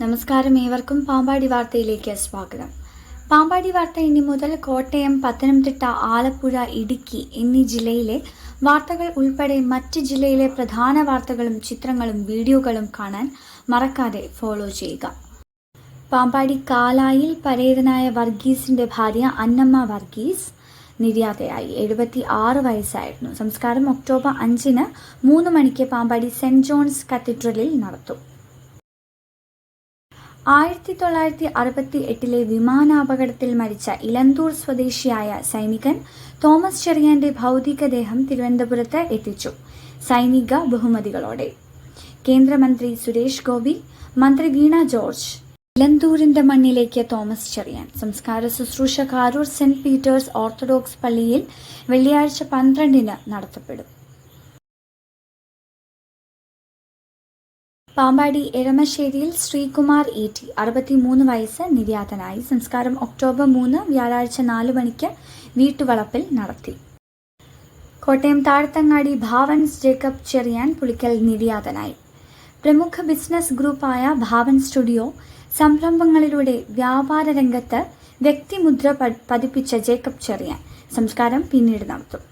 നമസ്കാരം ഏവർക്കും പാമ്പാടി വാർത്തയിലേക്ക് സ്വാഗതം. പാമ്പാടി വാർത്ത ഇനി മുതൽ കോട്ടയം പത്തനംതിട്ട ആലപ്പുഴ ഇടുക്കി എന്നീ ജില്ലയിലെ വാർത്തകൾ ഉൾപ്പെടെ മറ്റ് ജില്ലയിലെ പ്രധാന വാർത്തകളും ചിത്രങ്ങളും വീഡിയോകളും കാണാൻ മറക്കാതെ ഫോളോ ചെയ്യുക. പാമ്പാടി കാലായിൽ പരേതനായ വർഗീസിന്റെ ഭാര്യ അന്നമ്മ വർഗീസ് നിര്യാതയായി. എഴുപത്തി ആറ് വയസ്സായിരുന്നു. സംസ്കാരം ഒക്ടോബർ അഞ്ചിന് മൂന്ന് മണിക്ക് പാമ്പാടി സെന്റ് ജോൺസ് കത്തീഡ്രലിൽ നടത്തും. ആയിരത്തി തൊള്ളായിരത്തി അറുപത്തി എട്ടിലെ വിമാനാപകടത്തിൽ മരിച്ച ഇലന്തൂർ സ്വദേശിയായ സൈനികൻ തോമസ് ചെറിയാന്റെ ഭൗതികദേഹം തിരുവനന്തപുരത്ത് എത്തിച്ചു. സൈനിക ബഹുമതികളോടെ. കേന്ദ്രമന്ത്രി സുരേഷ് ഗോപി മന്ത്രി വീണ ജോർജ് ഇലന്തൂരിന്റെ മണ്ണിലേക്ക് തോമസ് ചെറിയാൻ. സംസ്കാര ശുശ്രൂഷ കാരൂർ സെന്റ് പീറ്റേഴ്സ് ഓർത്തഡോക്സ് പള്ളിയിൽ വെള്ളിയാഴ്ച പന്ത്രണ്ടിന് നടത്തപ്പെടും. പാമ്പാടി എരമശ്ശേരിയിൽ ശ്രീകുമാർ ഇ ടി അറുപത്തിമൂന്ന് വയസ്സ് നിര്യാതനായി. സംസ്കാരം ഒക്ടോബർ മൂന്ന് വ്യാഴാഴ്ച നാലു മണിക്ക് വീട്ടുവളപ്പിൽ നടത്തി. കോട്ടയം താഴ്ത്തങ്ങാടി ഭാവൻസ് ജേക്കബ് ചെറിയാൻ പുളിക്കൽ നിര്യാതനായി. പ്രമുഖ ബിസിനസ് ഗ്രൂപ്പായ ഭാവൻ സ്റ്റുഡിയോ സംരംഭങ്ങളിലൂടെ വ്യാപാര രംഗത്ത് വ്യക്തിമുദ്ര പതിപ്പിച്ച ജേക്കബ് ചെറിയാൻ സംസ്കാരം പിന്നീട് നടത്തും.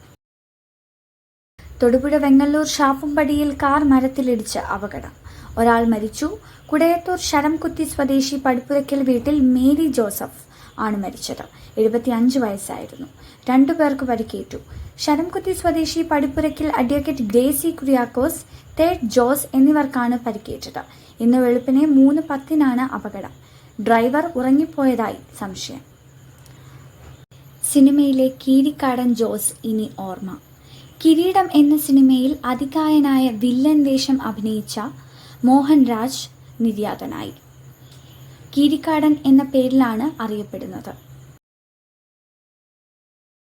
തൊടുപുഴ വെങ്ങല്ലൂർ ഷാപ്പുംപടിയിൽ കാർ മരത്തിലിടിച്ച് അപകടം. ഒരാൾ മരിച്ചു. കുടയത്തൂർ ശരംകുത്തി സ്വദേശി പടിപ്പുരയ്ക്കൽ വീട്ടിൽ മേരി ജോസഫ് ആണ് മരിച്ചത്. എഴുപത്തിയഞ്ച് വയസ്സായിരുന്നു. രണ്ടു പേർക്ക് പരിക്കേറ്റു. ശരംകുത്തി സ്വദേശി പടിപ്പുരയ്ക്കൽ അഡ്വക്കേറ്റ് ഗ്രേസി കുര്യാക്കോസ് തേഡ് ജോസ് എന്നിവർക്കാണ് പരിക്കേറ്റത്. ഇന്ന് വെളുപ്പിനെ മൂന്ന് പത്തിനാണ് അപകടം. ഡ്രൈവർ ഉറങ്ങിപ്പോയതായി സംശയം. സിനിമയിലെ കീരിക്കാടൻ ജോസ് ഇനി ഓർമ്മ. കിരീടം എന്ന സിനിമയിൽ അതികായനായ വില്ലൻ വേഷം അഭിനയിച്ച മോഹൻ രാജ് നിര്യാതനായി. കീരിക്കാടൻ എന്ന പേരിലാണ് അറിയപ്പെടുന്നത്.